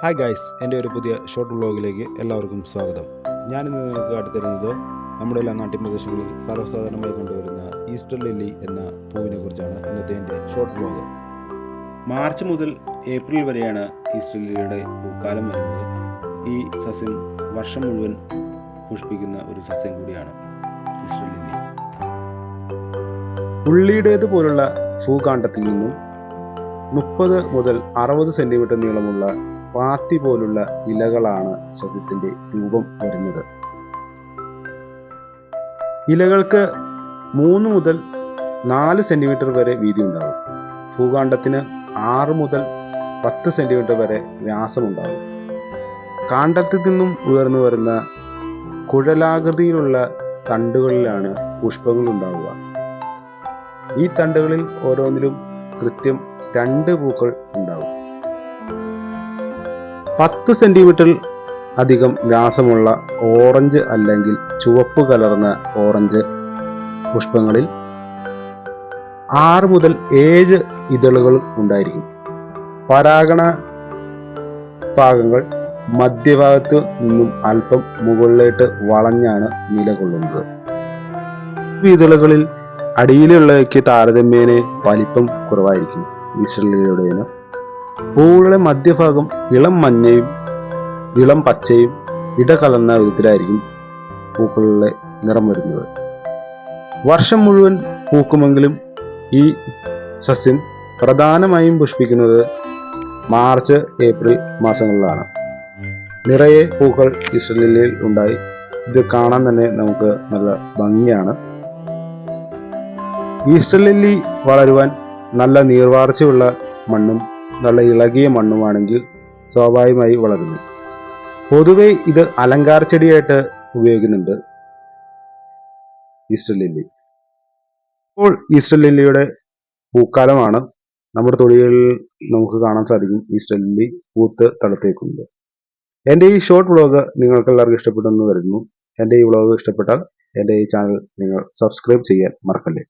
Hi guys എന്റെ ഒരു പുതിയ ഷോർട്ട് വ്ളോഗിലേക്ക് എല്ലാവർക്കും സ്വാഗതം. ഞാനിന്ന് നിങ്ങൾക്ക് കാട്ടിത്തരുന്നത് നമ്മുടെ എല്ലാ നാട്ടിൻ പ്രദേശങ്ങളിൽ സർവസാധാരണമായി കണ്ടുവരുന്ന ഈസ്റ്റർ ലില്ലി എന്ന പൂവിനെ കുറിച്ചാണ് ഇന്നത്തെ എന്റെ ഷോർട്ട് വ്ളോഗ് മാർച്ച് മുതൽ ഏപ്രിൽ വരെയാണ് ഈസ്റ്റർ ലില്ലിയുടെ പൂക്കാലം വരുന്നത്. ഈ സസ്യം വർഷം മുഴുവൻ പുഷ്പിക്കുന്ന ഒരു സസ്യം കൂടിയാണ് ഈസ്റ്റർ ലില്ലി. ഉള്ളിയുടേതുപോലുള്ള ഭൂകാണ്ഡത്തിൽ നിന്നും മുപ്പത് മുതൽ അറുപത് സെന്റിമീറ്റർ നീളമുള്ള പാത്തി പോലുള്ള ഇലകളാണ് സസ്യത്തിന്റെ രൂപം വരുന്നത്. ഇലകൾക്ക് മൂന്ന് മുതൽ നാല് സെന്റിമീറ്റർ വരെ വീതി ഉണ്ടാകും ഭൂകാണ്ഡത്തിന് ആറ് മുതൽ പത്ത് സെന്റിമീറ്റർ വരെ വ്യാസമുണ്ടാകും കാണ്ഡത്തിൽ നിന്നും ഉയർന്നു വരുന്ന കുഴലാകൃതിയിലുള്ള തണ്ടുകളിലാണ് പുഷ്പങ്ങൾ ഉണ്ടാവുക. ഈ തണ്ടുകളിൽ ഓരോന്നിലും കൃത്യം രണ്ട് പൂക്കൾ ഉണ്ടാവും. പത്ത് സെന്റിമീറ്റർ അധികം വ്യാസമുള്ള ഓറഞ്ച് അല്ലെങ്കിൽ ചുവപ്പ് കലർന്ന ഓറഞ്ച് പുഷ്പങ്ങളിൽ ആറ് മുതൽ ഏഴ് ഇതളുകൾ ഉണ്ടായിരിക്കും. പരാഗണ ഭാഗങ്ങൾ മധ്യഭാഗത്ത് നിന്നും അല്പം മുകളിലേട്ട് വളഞ്ഞാണ് നിലകൊള്ളുന്നത്. ഇതളുകളിൽ അടിയിലുള്ളവയ്ക്ക് താരതമ്യേന വലിപ്പം കുറവായിരിക്കും. ഈശ്വരയുടേതിന് പൂവുകളുടെ മധ്യഭാഗം ഇളം മഞ്ഞയും ഇളം പച്ചയും ഇടകലർന്ന വിധത്തിലായിരിക്കും പൂക്കളുടെ നിറം വരുന്നത്. വർഷം മുഴുവൻ പൂക്കുമെങ്കിലും ഈ സസ്യം പ്രധാനമായും പുഷ്പിക്കുന്നത് മാർച്ച് ഏപ്രിൽ മാസങ്ങളിലാണ്. നിറയെ പൂക്കൾ ഇസ്രലിൽ ഉണ്ടായി. ഇത് കാണാൻ തന്നെ നമുക്ക് നല്ല ഭംഗിയാണ്. ഈസ്റ്റർ ലില്ലി വളരുവാൻ നല്ല നീർവാർച്ചയുള്ള മണ്ണും നല്ല ഇളകിയ മണ്ണുമാണെങ്കിൽ സ്വാഭാവികമായി വളരുന്നു. പൊതുവേ ഇത് അലങ്കാര ചെടിയായിട്ട് ഉപയോഗിക്കുന്നുണ്ട് ഈസ്റ്റർ ലില്ലി. ഇപ്പോൾ ഈസ്റ്റർ ലില്ലിയുടെ പൂക്കാലമാണ്. നമ്മുടെ തൊടികളിൽ നമുക്ക് കാണാൻ സാധിക്കും ഈസ്റ്റർ ലില്ലി പൂത്ത് തളത്തേക്കുണ്ട് എന്റെ ഈ ഷോർട്ട് വ്ളോഗ് നിങ്ങൾക്ക് എല്ലാവർക്കും ഇഷ്ടപ്പെട്ടെന്ന് വരുന്നു എന്റെ ഈ വ്ളോഗ് ഇഷ്ടപ്പെട്ടാൽ എന്റെ ഈ ചാനൽ നിങ്ങൾ സബ്സ്ക്രൈബ് ചെയ്യാൻ മറക്കല്ലേ?